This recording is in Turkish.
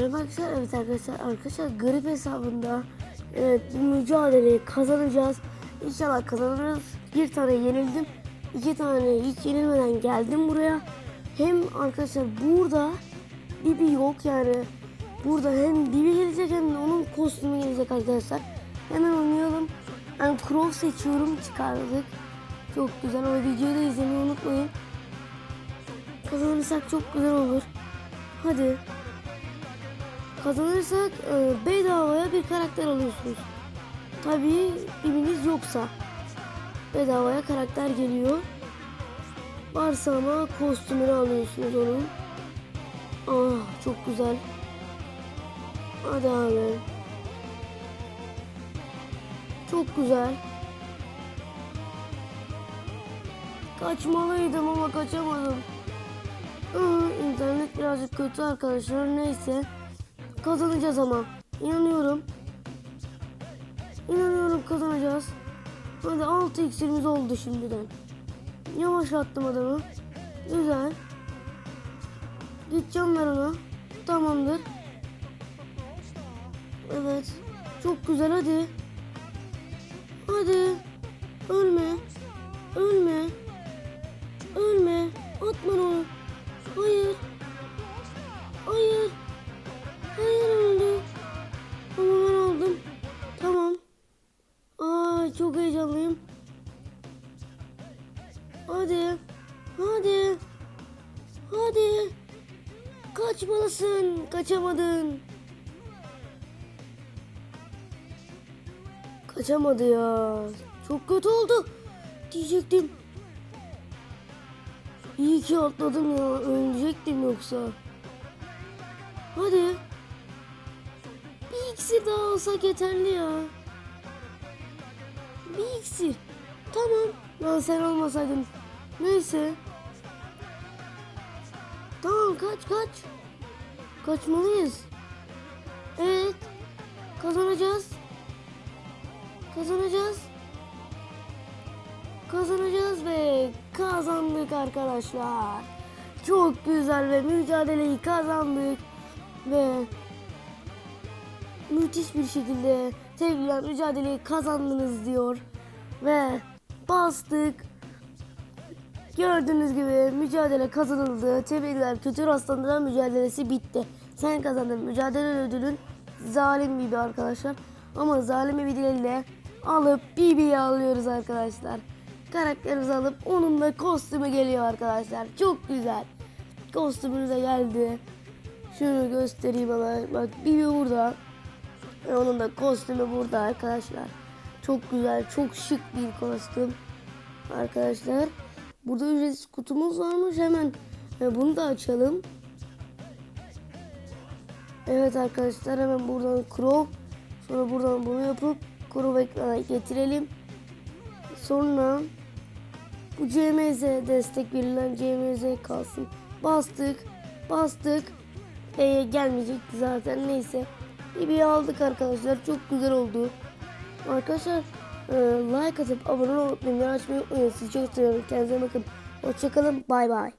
Merhaba arkadaşlar. Evet arkadaşlar arkadaşlar garip hesabında evet bu mücadeleyi kazanacağız. İnşallah kazanırız. Bir tane yenildim. iki tane hiç yenilmeden geldim buraya. Hem arkadaşlar burada Bibi yok yani. Burada hem Bibi gelecek hem de onun kostümü gelecek arkadaşlar. Hemen oynayalım. Ben Crow seçiyorum çıkardık. Çok güzel. O videoyu da izlemeyi unutmayın. Kazanırsak çok güzel olur. Hadi. Kazanırsak e, bedavaya bir karakter alıyorsunuz. Tabii biriniz yoksa bedavaya karakter geliyor. Varsa ama kostümünü alıyorsunuz onun. Ah çok güzel. Hadi abi. Çok güzel. Kaçmalıydım ama kaçamadım. Aa, internet birazcık kötü arkadaşlar. Neyse. Kazanacağız ama. İnanıyorum. İnanıyorum kazanacağız. Hadi 6 iksirimiz oldu şimdiden. Yavaşlattım adamı. Güzel. Gideceğim ben ona. Tamamdır. Evet. Çok güzel hadi. Hadi. Ölme. Hadi. Hadi. Hadi. Kaçmalısın. Kaçamadın. Kaçamadı ya. Çok kötü oldu. Diyecektim. İyi ki atladım ya. Ölecektim yoksa. Hadi. Bir iksir daha alsak yeterli ya. Bir iksir. Tamam. Lan sen olmasaydın. Neyse. Tamam kaç kaç. Kaçmalıyız. Evet. Kazanacağız. Kazanacağız. Kazanacağız ve kazandık arkadaşlar. Çok güzel ve mücadeleyi kazandık ve müthiş bir şekilde tebrikler mücadeleyi kazandınız diyor ve bastık. Gördüğünüz gibi mücadele kazanıldı. Tebrikler kötü rastlandıran mücadelesi bitti. Sen kazandın. Mücadele ödülün zalim Bibi arkadaşlar. Ama zalim Bibi değil de alıp Bibi'yi alıyoruz arkadaşlar. Karakterimizi alıp onun da kostümü geliyor arkadaşlar. Çok güzel. Kostümümüz de geldi. Şunu göstereyim hemen. Bak Bibi burada. Ve onun da kostümü burada arkadaşlar. Çok güzel, çok şık bir kostüm. Arkadaşlar. Burada ücretsiz kutumuz varmış. Hemen e, bunu da açalım. Evet arkadaşlar hemen buradan Chrome. Sonra buradan bunu yapıp Chrome ekrana getirelim. Sonra bu CMZ destek verilen CMZ kalsın. Bastık. Bastık. E, gelmeyecekti zaten neyse. Bir aldık arkadaşlar. Çok güzel oldu. Arkadaşlar like atıp abone olup bildirim açmayı unutmayın. Sizi çok seviyorum. Kendinize bakın. Hoşçakalın. Bay bay.